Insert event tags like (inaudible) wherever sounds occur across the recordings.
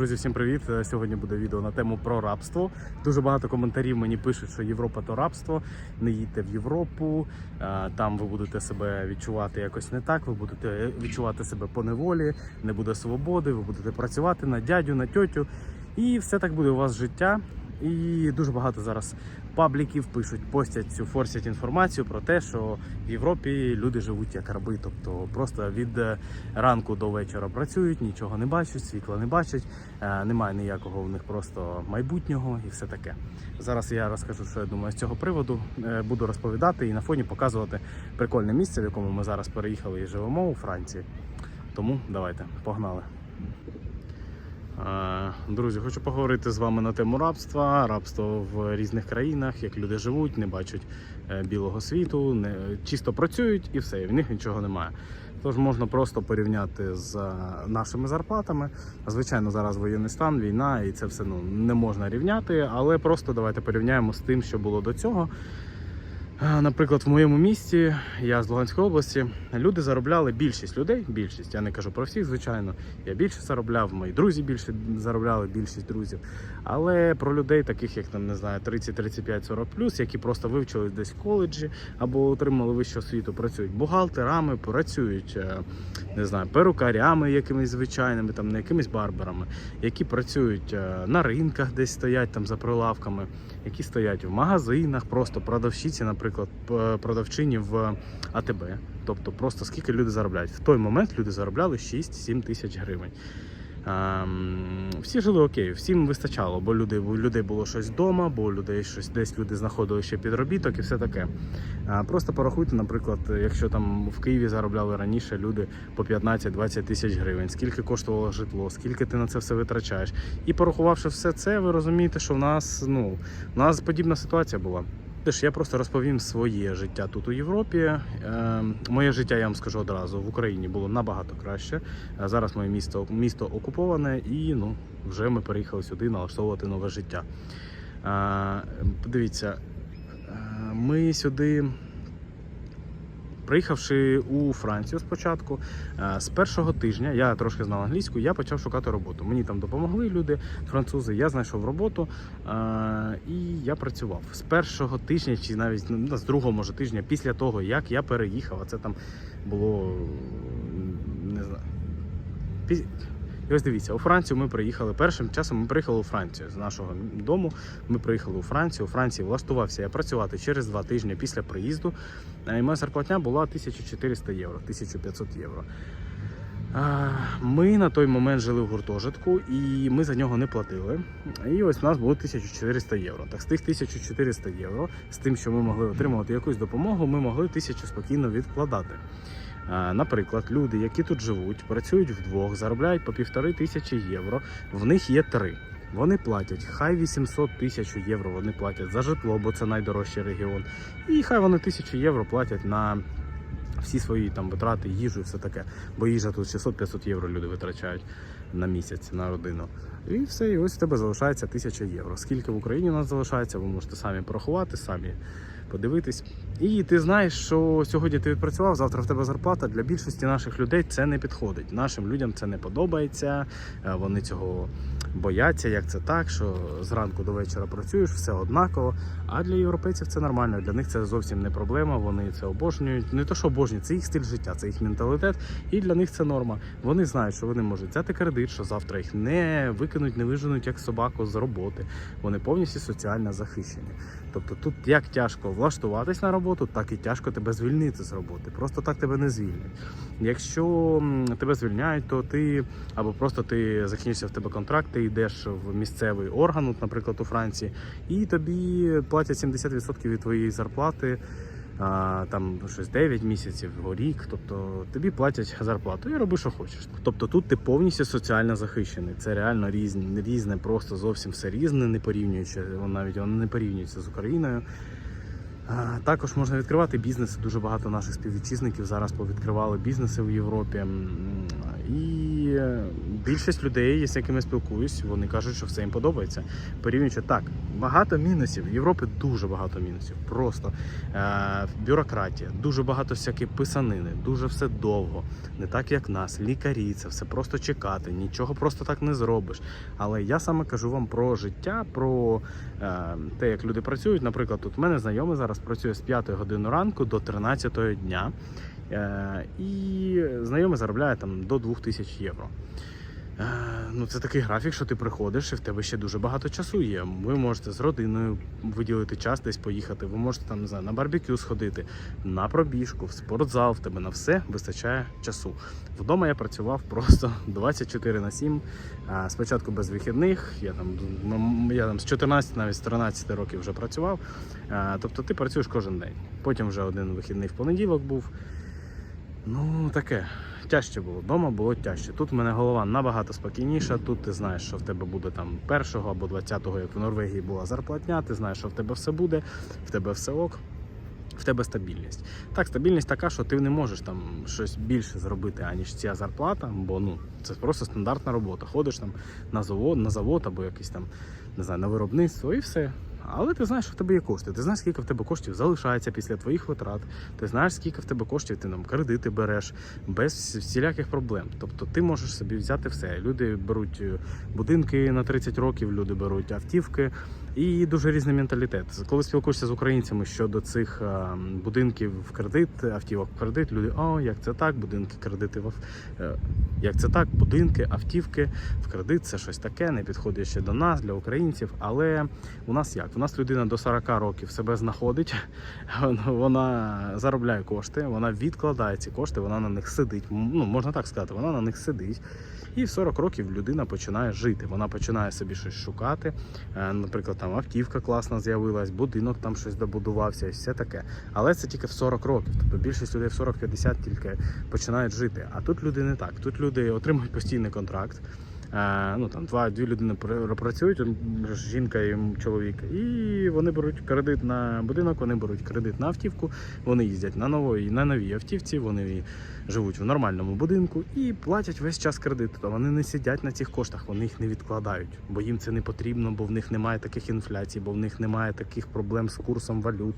Друзі, всім привіт! Е, Сьогодні буде відео на тему про рабство. Дуже багато коментарів мені пишуть, що Європа то рабство. Не їдьте в Європу, е, там ви будете себе відчувати якось не так. Ви будете відчувати себе по неволі, не буде свободи. Ви будете працювати на дядю, на тьотю, і все так буде у вас життя. І дуже багато зараз пабліків пишуть, постять цю форсять інформацію про те, що в Європі люди живуть як раби, тобто просто від е, ранку до вечора працюють, нічого не бачать, світла не бачать, е, немає ніякого в них просто майбутнього і все таке. Зараз я розкажу, що я думаю з цього приводу. Е, Буду розповідати і на фоні показувати прикольне місце, в якому ми зараз переїхали і живемо у Франції. Тому давайте, погнали. Е, Друзі, хочу поговорити з вами на тему рабства, рабство в різних країнах, як люди живуть, не бачать е, білого світу, не чисто працюють і все, і в них нічого немає. Тож можна просто порівняти з нашими зарплатами. Звичайно, зараз воєнний стан, війна, і це все ну не можна рівняти, але просто давайте порівняємо з тим, що було до цього. Наприклад, в моєму місті, я з Луганської області, люди заробляли більшість людей, більшість. Я не кажу про всіх, звичайно. Я більше заробляв, мої друзі більше заробляли, більшість друзів. Але про людей, таких як не знаю, 30, 35, 40 плюс, які просто вивчились десь в коледжі або отримали вищу освіту, працюють бухгалтерами, працюють е, не знаю, перукарями якимись звичайними, там не якимись барберами, які працюють е, на ринках, десь стоять там за прилавками, які стоять в магазинах, просто продавщиці, наприклад, п- продавчині в АТБ. Тобто, просто скільки люди заробляють. В той момент люди заробляли 6-7 тисяч гривень. Ем, всі жили окей, всім вистачало, бо люди, у людей було щось вдома, бо людей щось десь люди знаходили ще підробіток і все таке. А, просто порахуйте, наприклад, якщо там в Києві заробляли раніше люди по 15-20 тисяч гривень, скільки коштувало житло, скільки ти на це все витрачаєш. І порахувавши все це, ви розумієте, що в нас ну в нас подібна ситуація була. Тож я просто розповім своє життя тут у Європі. Е, моє життя, я вам скажу одразу, в Україні було набагато краще. Е, Зараз моє місто, місто окуповане і ну, вже ми переїхали сюди налаштовувати нове життя. Е, подивіться, е, ми сюди. Приїхавши у Францію спочатку, е, з першого тижня я трошки знав англійську, я почав шукати роботу. Мені там допомогли люди, французи. Я знайшов роботу е, і я працював з першого тижня, чи навіть ну, з другого може тижня, після того як я переїхав. А це там було не знаю. І ось дивіться, у Францію ми приїхали. Першим часом ми приїхали у Францію з нашого дому. Ми приїхали у Францію. У Франції влаштувався я працювати через два тижні після приїзду. Е, І моя зарплатня була 1400 євро, 1500 євро. Ми на той момент жили в гуртожитку і ми за нього не платили. І ось у нас було 1400 євро. Так з тих 1400 євро, з тим, що ми могли отримувати якусь допомогу, ми могли тисячу спокійно відкладати. Наприклад, люди, які тут живуть, працюють вдвох, заробляють по півтори тисячі євро. В них є три. Вони платять хай 800 тисяч євро. Вони платять за житло, бо це найдорожчий регіон. І хай вони тисячу євро платять на всі свої там витрати, їжу, і все таке. Бо їжа тут 600-500 євро люди витрачають на місяць на родину. І все, і ось в тебе залишається 1000 євро. Скільки в Україні у нас залишається, ви можете самі порахувати, самі подивитись. І ти знаєш, що сьогодні ти відпрацював, завтра в тебе зарплата. Для більшості наших людей це не підходить. Нашим людям це не подобається. е, Вони цього бояться, як це так, що зранку до вечора працюєш, все однаково. А для європейців це нормально. Для них це зовсім не проблема. Вони це обожнюють. Не то, що обожнюють, це їх стиль життя, це їх менталітет, і для них це норма. Вони знають, що вони можуть взяти кредит, що завтра їх не викинуть, не виженуть як собаку з роботи. Вони повністю соціально захищені. Тобто тут як тяжко влаштуватись на роботу, так і тяжко тебе звільнити з роботи. Просто так тебе не звільнять. Якщо тебе звільняють, то ти або просто ти закінчився в тебе контракт, ти йдеш в місцевий орган, от, наприклад, у Франції, і тобі платять 70% від твоєї зарплати. Там щось 9 місяців, рік, тобто тобі платять зарплату і роби, що хочеш. Тобто тут ти повністю соціально захищений. Це реально різне, різне, просто зовсім все різне, не порівнюючи, навіть воно не порівнюється з Україною. Також можна відкривати бізнеси. Дуже багато наших співвітчизників зараз повідкривали бізнеси в Європі. І більшість людей, з якими спілкуюсь, вони кажуть, що все їм подобається. Порівнюючи так, багато мінусів. В Європі дуже багато мінусів. Просто е, бюрократія, дуже багато всякої писанини, дуже все довго. Не так як нас, лікарі, це все просто чекати, нічого просто так не зробиш. Але я саме кажу вам про життя, про е, те, як люди працюють. Наприклад, тут в мене знайомий зараз працює з 5 години ранку до 13 дня. Е, і знайомий заробляє там до 2000 євро. Е, Ну, це такий графік, що ти приходиш, і в тебе ще дуже багато часу є. Ви можете з родиною виділити час десь поїхати. Ви можете там не знаю, на барбекю сходити, на пробіжку, в спортзал. В тебе на все вистачає часу. Вдома я працював просто (laughs) 24 на 7. Спочатку без вихідних. Я там я там з 14, навіть з 13 років вже працював. Тобто ти працюєш кожен день. Потім вже один вихідний в понеділок був. Ну, таке. Тяжче було. Дома було тяжче. Тут в мене голова набагато спокійніша. Тут ти знаєш, що в тебе буде там першого або 20-го, як в Норвегії була зарплатня. Ти знаєш, що в тебе все буде, в тебе все ок. В тебе стабільність. Так, стабільність така, що ти не можеш там щось більше зробити, аніж ця зарплата, бо ну це просто стандартна робота. Ходиш там на завод, на завод або якийсь там не знаю, на виробництво і все. Але ти знаєш, що в тебе є кошти. Ти знаєш, скільки в тебе коштів залишається після твоїх витрат. Ти знаєш, скільки в тебе коштів ти нам кредити береш без всіляких проблем. Тобто ти можеш собі взяти все. Люди беруть е, будинки на 30 років, люди беруть автівки. І дуже різний менталітет. Коли спілкуєшся з українцями щодо цих е, будинків в кредит, автівок в кредит, люди, о, як це так, будинки, кредити в е, як це так, будинки, автівки в кредит це щось таке, не підходить ще до нас, для українців. Але у нас як? У нас людина до 40 років себе знаходить, (laughs) вона заробляє кошти, вона відкладає ці кошти, вона на них сидить. Ну, можна так сказати, вона на них сидить. І в 40 років людина починає жити. Вона починає собі щось шукати. Е, Наприклад, там автівка класна з'явилась, будинок там щось добудувався, і все таке. Але це тільки в 40 років. Тобто більшість людей в 40-50 тільки починають жити. А тут люди не так. Тут люди отримують постійний контракт. Ну там два дві людини пр- працюють, жінка і чоловік, і вони беруть кредит на будинок, вони беруть кредит на автівку, вони їздять на новій на новій автівці, вони живуть в нормальному будинку і платять весь час кредит. Тобто вони не сидять на цих коштах, вони їх не відкладають, бо їм це не потрібно, бо в них немає таких інфляцій, бо в них немає таких проблем з курсом валют.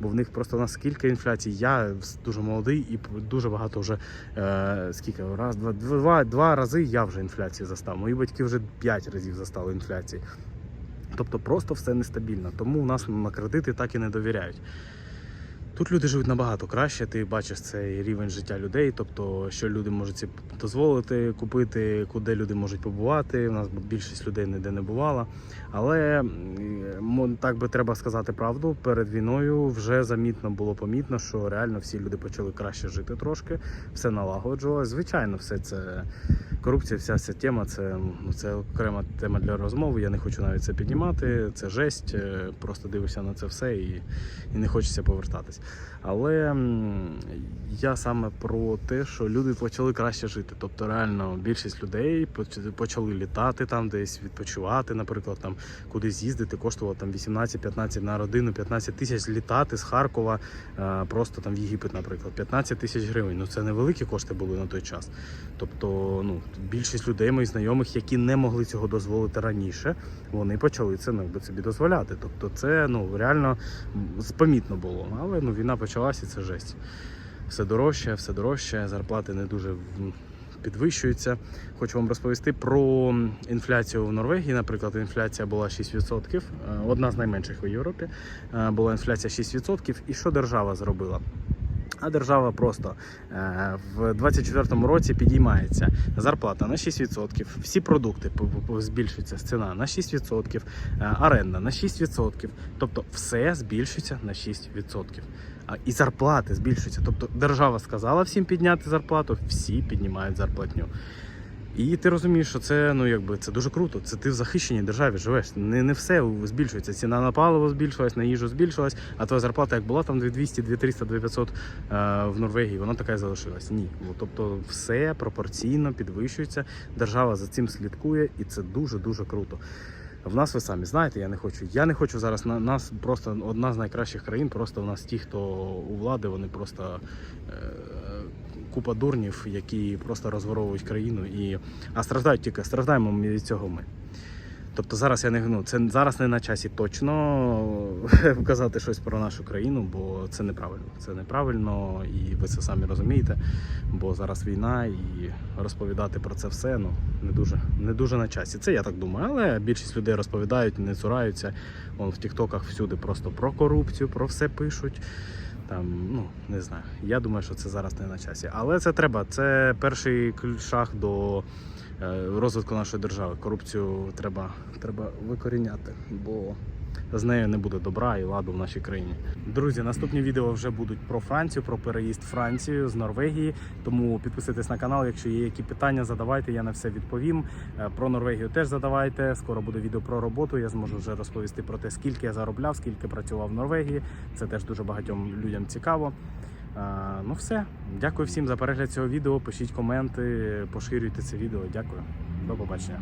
Бо в них просто наскільки інфляції. Я дуже молодий і дуже багато вже е, скільки раз, два, два, два рази я вже інфляцію застав. Мої батьки вже 5 разів застали інфляції. Тобто просто все нестабільно. Тому у нас на кредити так і не довіряють. Тут люди живуть набагато краще, ти бачиш цей рівень життя людей, тобто, що люди можуть собі дозволити купити, куди люди можуть побувати. У нас більшість людей ніде не бувала. Але так би треба сказати правду, перед війною вже замітно було помітно, що реально всі люди почали краще жити трошки, все налагоджувалось. Звичайно, все це корупція, вся ця тема, це, ну, це окрема тема для розмови. Я не хочу навіть це піднімати. Це жесть. е, Просто дивишся на це все і, і не хочеться повертатись. Але я саме про те, що люди почали краще жити. Тобто, реально більшість людей почали літати там, десь відпочивати, наприклад, там кудись їздити, коштувало там 18-15 на родину, 15 тисяч літати з Харкова, е, просто там в Єгипет, наприклад, 15 тисяч гривень. Ну це невеликі кошти були на той час. Тобто, ну більшість людей, моїх знайомих, які не могли цього дозволити раніше, вони почали це ну, собі дозволяти. Тобто, це ну реально м, помітно було. Але ну війна почалася, це жесть. Все дорожче, все дорожче, зарплати не дуже підвищуються. Хочу вам розповісти про інфляцію в Норвегії. Наприклад, інфляція була 6%, е, одна з найменших у Європі. Е, Була інфляція 6%. І що держава зробила? А держава просто е, в 24-му році підіймається зарплата на 6%, всі продукти збільшується ціна на 6%, е, оренда на 6%. Тобто все збільшується на 6%. І зарплати збільшуються. Тобто держава сказала всім підняти зарплату, всі піднімають зарплатню. І ти розумієш, що це ну якби це дуже круто. Це ти в захищеній державі живеш. Не, не все збільшується. Ціна на паливо збільшилась, на їжу збільшилась, а твоя зарплата як була там 2200, 2300, 2500 е, в Норвегії, вона така і залишилась. Ні. Ну, тобто все пропорційно підвищується. Держава за цим слідкує, і це дуже дуже круто. В нас ви самі знаєте, я не хочу. Я не хочу зараз на нас просто одна з найкращих країн. Просто в нас ті, хто у влади, вони просто е, купа дурнів, які просто розворовують країну і а страждають тільки страждаємо ми від цього ми. Тобто зараз я не ну, це зараз не на часі точно (laughs) вказати щось про нашу країну, бо це неправильно. Це неправильно, і ви це самі розумієте. Бо зараз війна і розповідати про це все ну не дуже не дуже на часі. Це я так думаю. Але більшість людей розповідають, не цураються. Вон в Тіктоках всюди просто про корупцію, про все пишуть. Там, ну не знаю. Я думаю, що це зараз не на часі. Але це треба. Це перший шаг до е, розвитку нашої держави. Корупцію треба, треба викоріняти, бо з нею не буде добра і ладу в нашій країні. Друзі, наступні відео вже будуть про Францію, про переїзд в Францію з Норвегії. Тому підписуйтесь на канал. Якщо є які питання, задавайте, я на все відповім. Е, Про Норвегію теж задавайте. Скоро буде відео про роботу. Я зможу вже розповісти про те, скільки я заробляв, скільки працював в Норвегії. Це теж дуже багатьом людям цікаво. Е, Ну все, дякую всім за перегляд цього відео. Пишіть коменти, поширюйте це відео. Дякую, до побачення.